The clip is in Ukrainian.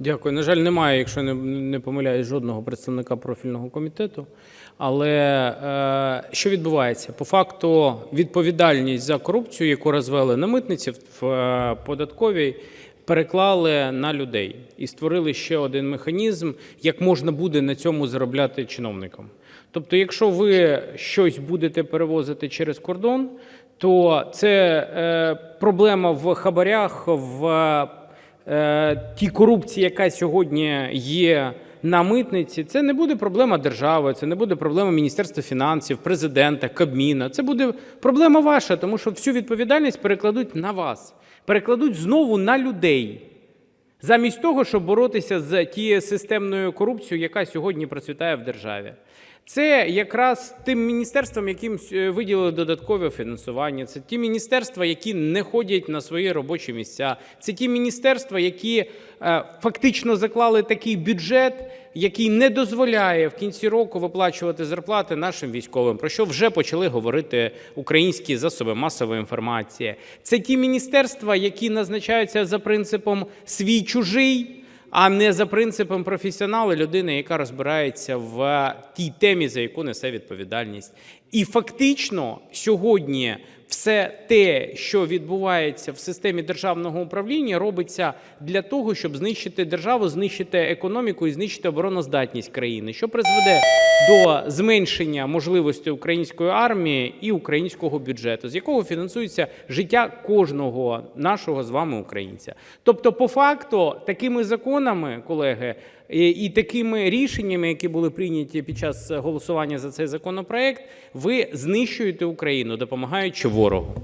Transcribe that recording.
Дякую. На жаль, немає, якщо не, не помиляюсь, жодного представника профільного комітету. Але е, що відбувається? По факту відповідальність за корупцію, яку розвели на митниці в е, податковій, переклали на людей і створили ще один механізм, як можна буде на цьому заробляти чиновникам. Тобто, якщо ви щось будете перевозити через кордон, то це е, проблема в хабарях, в тій корупції, яка сьогодні є на митниці, це не буде проблема держави, це не буде проблема Міністерства фінансів, президента, Кабміна. Це буде проблема ваша, тому що всю відповідальність перекладуть на вас, перекладуть знову на людей. Замість того, щоб боротися з тією системною корупцією, яка сьогодні процвітає в державі. Це якраз тим міністерствам, яким е, виділили додаткове фінансування. Це ті міністерства, які не ходять на свої робочі місця. Це ті міністерства, які е, фактично заклали такий бюджет, який не дозволяє в кінці року виплачувати зарплати нашим військовим, про що вже почали говорити українські засоби масової інформації. Це ті міністерства, які назначаються за принципом свій чужий а не за принципом професіонала людини, яка розбирається в тій темі, за яку несе відповідальність. І фактично сьогодні все те, що відбувається в системі державного управління, робиться для того, щоб знищити державу, знищити економіку і знищити обороноздатність країни, що призведе до зменшення можливості української армії і українського бюджету, з якого фінансується життя кожного нашого з вами українця. Тобто, по факту, такими законами, колеги, і, такими рішеннями, які були прийняті під час голосування за цей законопроект, ви знищуєте Україну, допомагаючи ворогу.